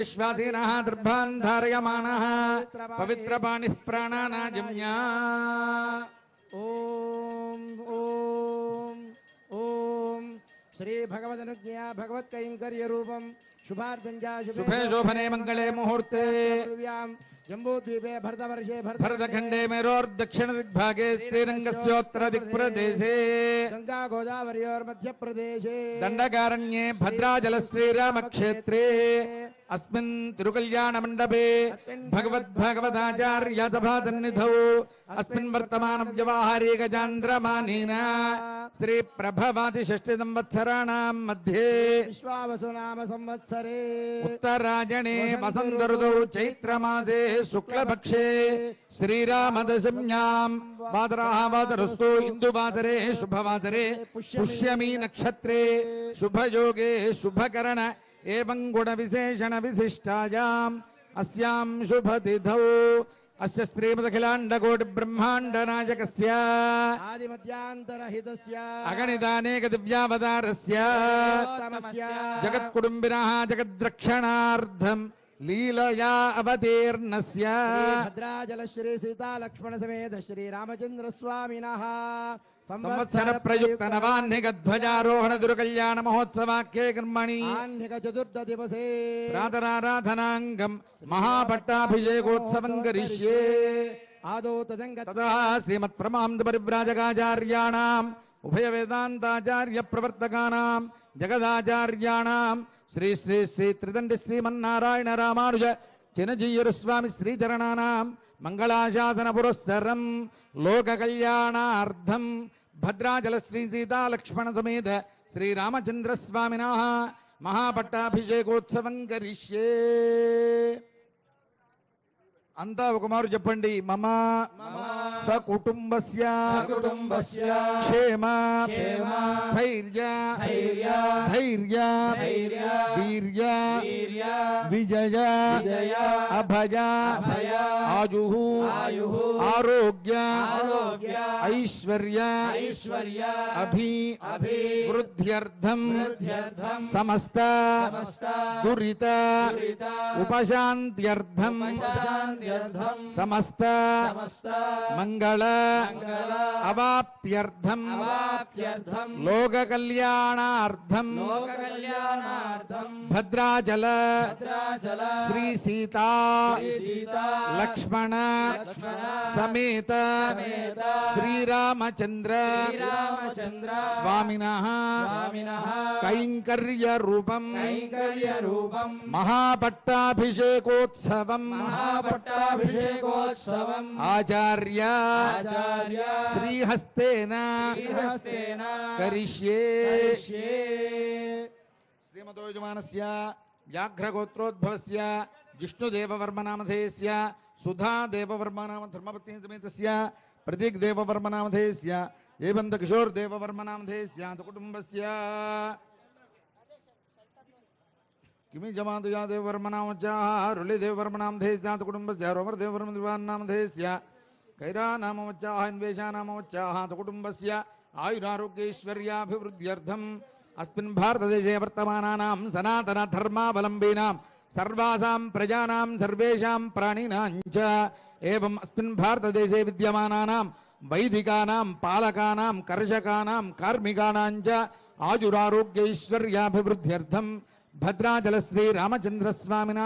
विश्वासीनः दर्भान् धारयमाणः पवित्रपाणिः प्राणानाजम्या ॐ श्री ॐ श्रीभगवदनुज्ञया भगवत्कैङ्कर्यरूपम् शुभार्जञ्जा शुभे शोभने मङ्गले मुहूर्ते जम्बूद्वीपे भरतवर्षे भरतखण्डे मेरोर्दक्षिणदिग्भागे श्रीरङ्गस्योत्तर दिक्प्रदेशे गङ्गागोदावर्योर्मध्यप्रदेशे दण्डकारण्ये भद्राजलश्रीरामक्षेत्रे अस्मिन् मंडपे भगवद्भागवताचार्यसभासन्निधौ अस्मिन् वर्तमानं व्यवहारे गजान्द्रमानेन श्रीप्रभवादिषष्टिसंवत्सराणां मध्ये विश्वावसुनाम संवत्सरे उत्तरायणे वसन्तऋतौ चैत्रमासे शुक्लपक्षे श्रीरामदशम्यां वादराः वादरस्तु इन्दुवादरे शुभवादरे पुष्यमी नक्षत्रे शुभयोगे शुभकरण एवं गुणविशेषण विशिष्टायाम् अस्याम् शुभतिथौ अस्य श्रीमदखिलाण्डकोटिब्रह्माण्डनायकस्य आदिमध्यान्तरहितस्य अगणितानेकदिव्यावतारस्य जगत्कुटुम्बिनः जगद्रक्षणार्थम् लीलया अवतीर्णस्य भद्राजलश्रीसीता लक्ष्मणसमेत श्रीरामचन्द्रस्वामिनः సంవత్సర ప్రయుక్త నవాహ్నిగధ్వజారోహణ దుర్కళ్యాణ మహోత్సవాఖ్యే కర్మణి ఆహ్నిక చతుర్థ దివసే ప్రాతరారాధనాంగం మహాపట్టాభిషేకోత్సవం కరిష్యే ఆదో తదంగ తదా శ్రీమత్ప్రమాంత పరివ్రాజకాచార్యాణం ఉభయ వేదాంతాచార్య ప్రవర్తకానాం జగదాచార్యాణం శ్రీ శ్రీ శ్రీ త్రిదండి శ్రీమన్నారాయణ రామానుజ చినజీయరుస్వామి శ్రీచరణానాం మంగళాశాసన పురస్సరం లోక కళ్యాణార్థం భద్రాచల శ్రీ సీతాలక్ష్మణ సమేత స్వామిన మహాపట్టాభిషేకోత్సవం కరిష్యే అంతా ఒక మారు చెప్పండి మమ సకుటుంబస్య క్షేమ ధైర్య ధైర్య వీర్య विजया विजया अभया आरोग्य ऐश्वर्य अभी वृद्ध्यर्थम समस्त समस्त उपशांत्यर्थम समस्त मंगल अवाप्त्यर्थम लोककल्याणार्थम भद्राजल श्री सीता लक्ष्मण समेत रामचंद्र स्वामिनः कैङ्कर्यरूपम् महापट्टाभिषेकोत्सव महापट्टाभिषेकोत्सव आचार्य श्रीहस्तेन करिष्ये श्रीमतो व्याघ्रगोत्रोद्भव जिष्णुदेववर्मनामधेयस्य सुधा देववर्मनाम धर्मपत्नी समेतस्य प्रतीक्देववर्मनामधेयस्य एवं च कुटुंब कुटुम्बस्य किमि जमातया देववर्मनामच्चाः रुलिदेववर्मनामधेयस्यान्त कुटुम्बस्य रोमरदेववर्मदिवान्नामधेयस्य तो कुटुंब से आयुरारोग्येश्वर्याभिवृद्ध्यर्थम అస్మిన్ భారతదేశే వర్తమానానాం సనాతన ధర్మావలంబీనాం సర్వాసాం ప్రజానాం సర్వేషాం ప్రాణినాం చ ఏవం అస్మిన్ భారతదేశే విద్యమానానాం వైదికానాం పాలకానాం కర్షకానాం కార్మికానాం చ ఆయురారోగ్యైశ్వర్యాభివృద్ధ్యర్థం భద్రాచలశ్రీ రామచంద్రస్వామిన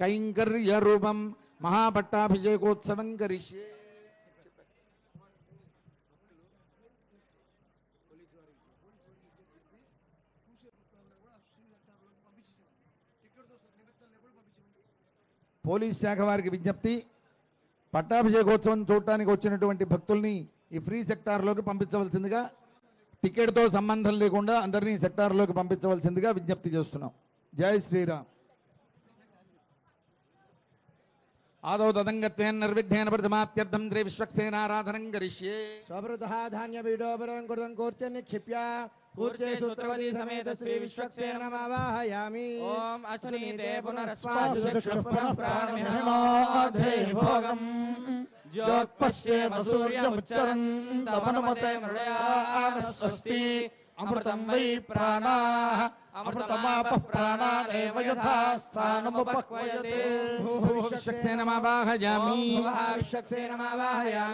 కైంకర్య మహాపట్టాభిషేకోత్సవం కరిష్యే పోలీస్ శాఖ వారికి విజ్ఞప్తి పట్టాభిషేకోత్సవం చూడటానికి వచ్చినటువంటి భక్తుల్ని ఈ ఫ్రీ సెక్టార్లోకి పంపించవలసిందిగా టికెట్తో సంబంధం లేకుండా అందరినీ సెక్టార్లోకి పంపించవలసిందిగా విజ్ఞప్తి చేస్తున్నాం జై శ్రీరామ్ ఆదౌ తదంగత్వేన నిర్విఘ్నేన ప్రథమాప్యర్థం ద్రే విశ్వక్సేనారాధనం కరిష్యే స్వభృతః ధాన్యపీఠోపరం కృతం కూర్చన్ నిక్షిప్య కూర్చే సూత్రవతి సమేత శ్రీ విశ్వక్సేనమావాహయామి ఓం అశ్వనీతే పునరస్వాధ్యే భోగం జ్యోత్పశ్యేమ సూర్యముచ్చరన్ తమనుమతే మృడయా స్వస్తి అమృతం వై ప్రాణా అమృతమాప ప్రాణానేవ యథా స్థానముపక్వయతే భూభూషక్సేనమావాహయామి భూభావిషక్సేనమావాహయామి